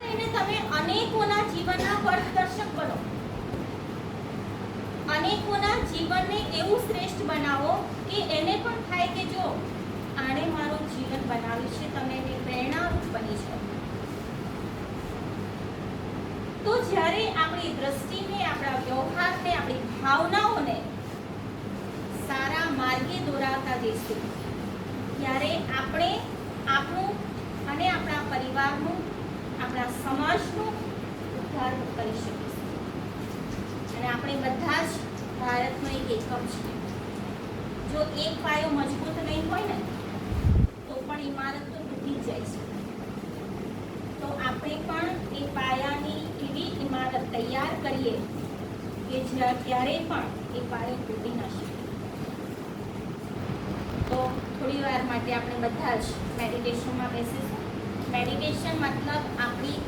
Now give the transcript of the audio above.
તમે અનેકોના જીવનના પથદર્શક બનો. અનેકોના જીવનને એવું શ્રેષ્ઠ બનાવો કે એને પણ થાય કે જો આણે મારું જીવન બનાવ્યું છે તમે એની બની શકો તો જ્યારે આપણી દ્રષ્ટિને, આપણા વ્યવહારને, આપણી ભાવનાઓને સારા માર્ગે દોરાવતા જઈશું, ત્યારે આપણું અને આપણા પરિવારનું આપણા સમાજનું ઉદ્ધાર કરી શકીશું. અને આપણે બધા જ ભારતનો એક એકમ છીએ. જો એક પાયો મજબૂત નહીં હોય ને, તો પણ ઇમારત તો તૂટી જાય છે. તો આપણે પણ એ પાયાની એવી ઇમારત તૈયાર કરીએ કે જ્યાં ક્યારેય પણ એ પાયો તૂટી ન શકે. તો થોડી વાર માટે આપણે બધા જ મેડિટેશનમાં બેસીશું. મેડિટેશન મતલબ આપણી